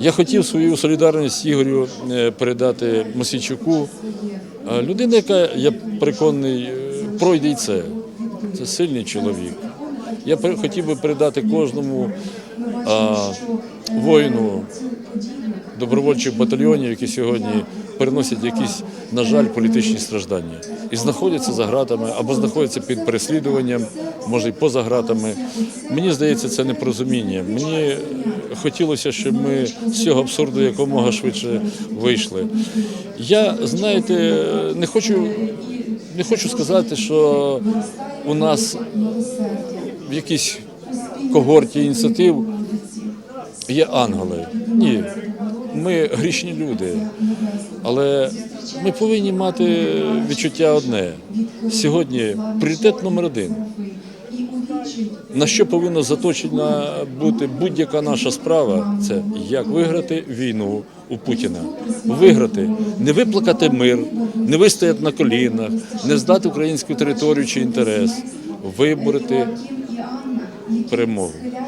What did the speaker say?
Я хотів свою солідарність Ігорю е, передати Мосійчуку. Людина, яка, я переконаний, е, пройде і це. Це сильний чоловік. Я хотів би передати кожному а, воїну добровольчих батальйонів, які сьогодні переносять якісь, на жаль, політичні страждання і знаходяться за гратами або знаходяться під переслідуванням, може й поза гратами. Мені здається, це непорозуміння. Мені хотілося, щоб ми з цього абсурду якомога швидше вийшли. Я, знаєте, не хочу, не хочу сказати, що у нас в якійсь когорті ініціатив є ангели. Ні, ми грішні люди. Але ми повинні мати відчуття одне. Сьогодні пріоритет номер один. На що повинна заточена бути будь-яка наша справа, це як виграти війну у Путіна. Виграти, не виплакати мир, не вистояти на колінах, не здати українську територію чи інтерес, виборити перемогу.